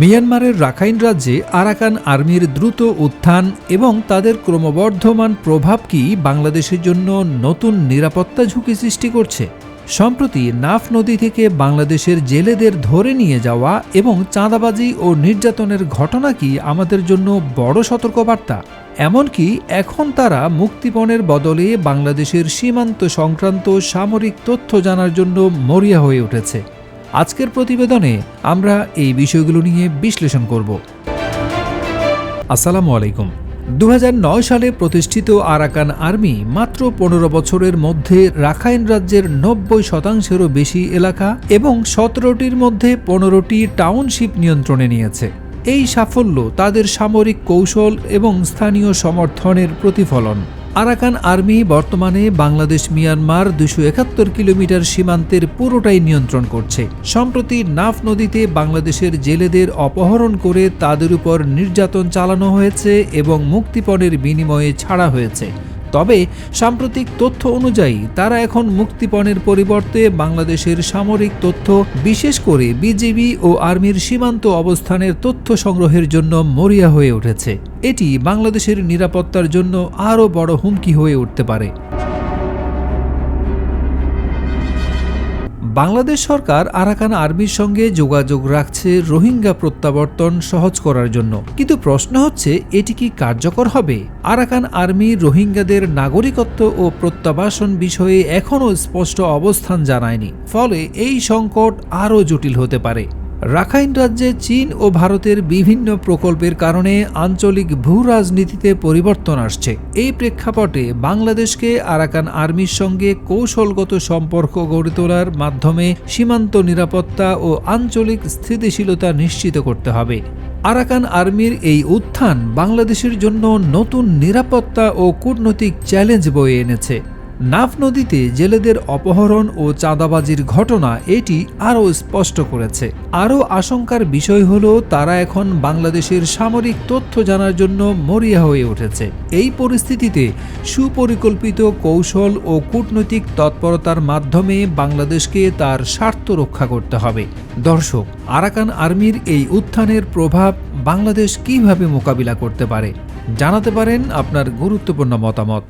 মিয়ানমারের রাখাইন রাজ্যে আরাকান আর্মির দ্রুত উত্থান এবং তাদের ক্রমবর্ধমান প্রভাব কি বাংলাদেশের জন্য নতুন নিরাপত্তা ঝুঁকি সৃষ্টি করছে? সম্প্রতি নাফ নদী থেকে বাংলাদেশের জেলেদের ধরে নিয়ে যাওয়া এবং চাঁদাবাজি ও নির্যাতনের ঘটনা কি আমাদের জন্য বড় সতর্কবার্তা? এমনকি এখন তারা মুক্তিপণের বদলে বাংলাদেশের সীমান্ত সংক্রান্ত সামরিক তথ্য জানার জন্য মরিয়া হয়ে উঠেছে। আজকের প্রতিবেদনে আমরা এই বিষয়গুলো নিয়ে বিশ্লেষণ করব। আসসালামু আলাইকুম। দু হাজার নয় সালে প্রতিষ্ঠিত আরাকান আর্মি মাত্র পনেরো বছরের মধ্যে রাখাইন রাজ্যের নব্বই শতাংশেরও বেশি এলাকা এবং সতেরোটির মধ্যে পনেরোটি টাউনশিপ নিয়ন্ত্রণে নিয়েছে। এই সাফল্য তাদের সামরিক কৌশল এবং স্থানীয় সমর্থনের প্রতিফলন। আরাকান আর্মি বর্তমানে বাংলাদেশ, মিয়ানমার দুশো একাত্তর কিলোমিটার সীমান্তের পুরোটাই নিয়ন্ত্রণ করছে। সম্প্রতি নাফ নদীতে বাংলাদেশের জেলেদের অপহরণ করে তাদের উপর নির্যাতন চালানো হয়েছে এবং মুক্তিপণের বিনিময়ে ছাড়া হয়েছে। তবে সাম্প্রতিক তথ্য অনুযায়ী তারা এখন মুক্তিপণের পরিবর্তে বাংলাদেশের সামরিক তথ্য, বিশেষ করে বিজিবি ও আর্মির সীমান্ত অবস্থানের তথ্য সংগ্রহের জন্য মরিয়া হয়ে উঠেছে। এটি বাংলাদেশের নিরাপত্তার জন্য আরও বড় হুমকি হয়ে উঠতে পারে। বাংলাদেশ সরকার আরাকান আর্মির সঙ্গে যোগাযোগ রাখছে রোহিঙ্গা প্রত্যাবর্তন সহজ করার জন্য। কিন্তু প্রশ্ন হচ্ছে, এটি কি কার্যকর হবে? আরাকান আর্মি রোহিঙ্গাদের নাগরিকত্ব ও প্রত্যাবাসন বিষয়ে এখনও স্পষ্ট অবস্থান জানায়নি। ফলে এই সংকট আরও জটিল হতে পারে। রাখাইন রাজ্যে চীন ও ভারতের বিভিন্ন প্রকল্পের কারণে আঞ্চলিক ভূ রাজনীতিতে পরিবর্তন আসছে। এই প্রেক্ষাপটে বাংলাদেশকে আরাকান আর্মির সঙ্গে কৌশলগত সম্পর্ক গড়ে তোলার মাধ্যমে সীমান্ত নিরাপত্তা ও আঞ্চলিক স্থিতিশীলতা নিশ্চিত করতে হবে। আরাকান আর্মির এই উত্থান বাংলাদেশের জন্য নতুন নিরাপত্তা ও কূটনৈতিক চ্যালেঞ্জ বয়ে এনেছে। নাফ নদীতে জেলেদের অপহরণ ও চাঁদাবাজির ঘটনা এটি আরও স্পষ্ট করেছে। আরও আশঙ্কার বিষয় হল, তারা এখন বাংলাদেশের সামরিক তথ্য জানার জন্য মরিয়া হয়ে উঠেছে। এই পরিস্থিতিতে সুপরিকল্পিত কৌশল ও কূটনৈতিক তৎপরতার মাধ্যমে বাংলাদেশকে তার স্বার্থ রক্ষা করতে হবে। দর্শক, আরাকান আর্মির এই উত্থানের প্রভাব বাংলাদেশ কীভাবে মোকাবিলা করতে পারে? জানাতে পারেন আপনার গুরুত্বপূর্ণ মতামত।